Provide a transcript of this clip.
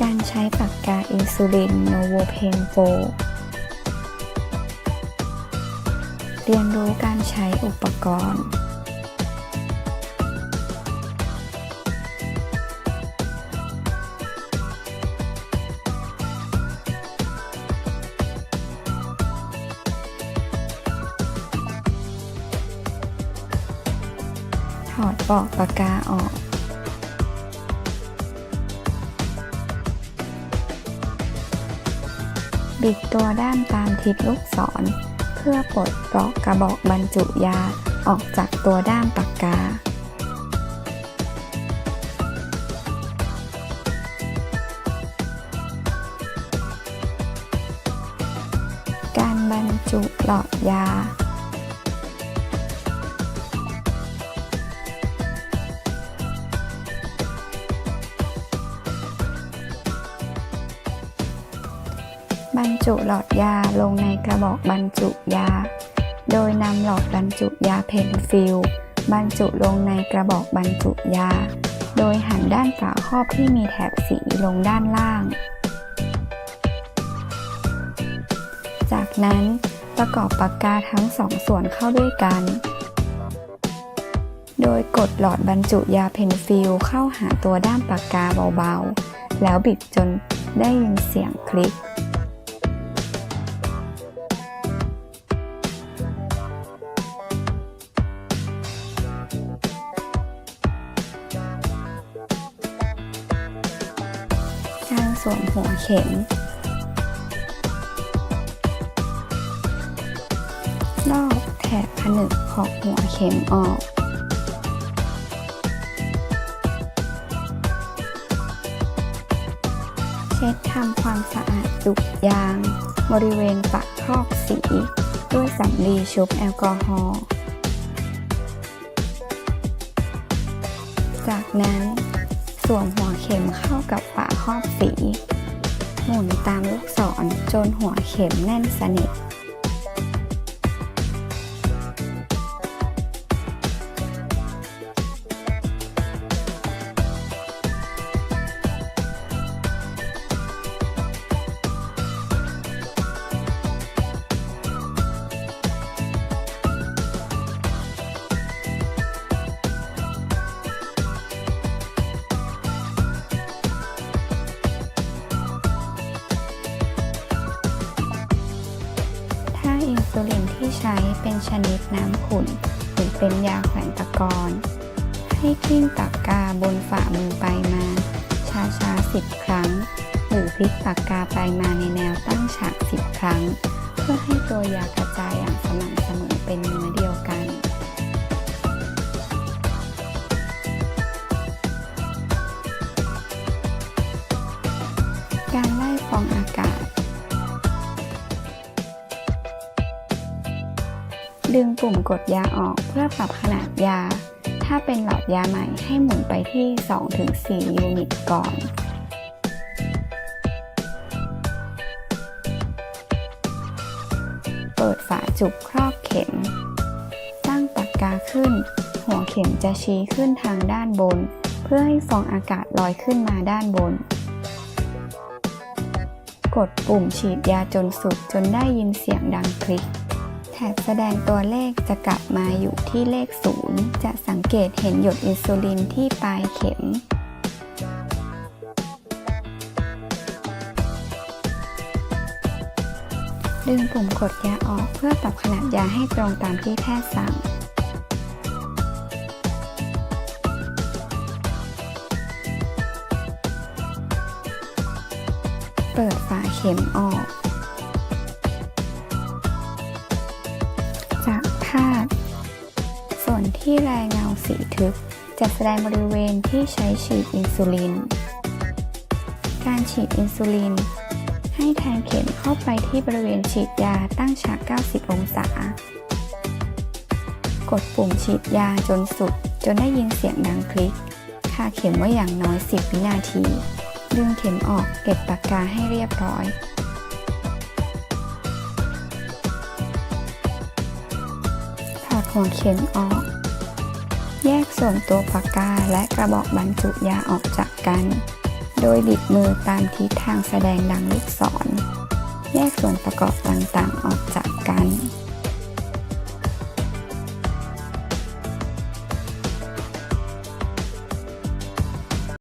การใช้ปากกาอินซูลินโนโวเพนโฟเรียนรู้การใช้อุปกรณ์ ถอดปลอกปากกาออก บิดตัวด้านตามทิศลูกศร เพื่อปลดปลอกกระบอกบรรจุยาออกจากตัวด้ามปากกา การบรรจุหลอดยา บรรจุหลอดยาลงในกระบอกบรรจุยา โดยนำหลอดบรรจุยาเพนฟิลบรรจุลงในกระบอกบรรจุยา โดยหันด้านฝาครอบที่มีแถบสีลงด้านล่าง จากนั้นประกอบปากกาทั้งสองส่วนเข้าด้วยกัน โดยกดหลอดบรรจุยาเพนฟิลเข้าหาตัวด้ามปากกาเบาๆ แล้วบิดจนได้ยินเสียงคลิก สวมหัวเข็ม ลอกแถบผนึกขอบหัวเข็มออก เช็ดทำความสะอาดจุกยาง บริเวณปะครอบสี ด้วยสำลีชุบแอลกอฮอล์จากนั้นสวมหัวเข็มเข้ากับฝา ครอบสีหมุนตามลูกศรจนหัวเข็มแน่นสนิท ซูลินที่ใช้เป็นชนิดน้ำขุ่นหรือเป็นยาแขวนตะกอนให้กลิ้งปากกาบนฝ่ามือไปมา ช้าๆ10ครั้ง หรือพลิกปากกาไปมาในแนวตั้งฉาก10ครั้ง เพื่อให้ตัวยากระจายอย่างสม่ำเสมอเป็นเนื้อเดียวกันการไล่ฟองอากาศ ดึงปุ่มกดยาออกเพื่อปรับขนาดยา ถ้าเป็นหลอดยาใหม่ให้หมุนไปที่ 2-4 ยูนิตก่อนเปิดฝาจุกครอบเข็ม ตั้งปากกาขึ้น หัวเข็มจะชี้ขึ้นทางด้านบน เพื่อให้ฟองอากาศลอยขึ้นมาด้านบน กดปุ่มฉีดยาจนสุดจนได้ยินเสียงดังคลิก บแสดงตัวเลขจะกลับมาอยู่ที่เลข 0 จะสังเกตเห็นหยดอินซูลินที่ปลายเข็ม ดึงปุ่มกดยาออกเพื่อปรับขนาดยาให้ตรงตามที่แพทย์สั่งเปิดฝาเข็มออกากภาพ ส่วนที่แรงเงาสีทึบจะแสดงบริเวณที่ใช้ฉีดอินซูลิน การฉีดอินซูลิน ให้แทงเข็มเข้าไปที่บริเวณฉีดยาตั้งฉาก 90 องศา กดปุ่มฉีดยาจนสุด จนได้ยินเสียงดังคลิกคาเข็มไว้อย่างน้อย 10 วินาที ดึงเข็มออกเก็บปากกาให้เรียบร้อย หัวเข็นออก แยกส่วนตัวปากกาและกระบอกบรรจุยาออกจากกัน โดยบิดมือตามทิศทางแสดงดังลูกศร แยกส่วนประกอบต่างๆออกจากกัน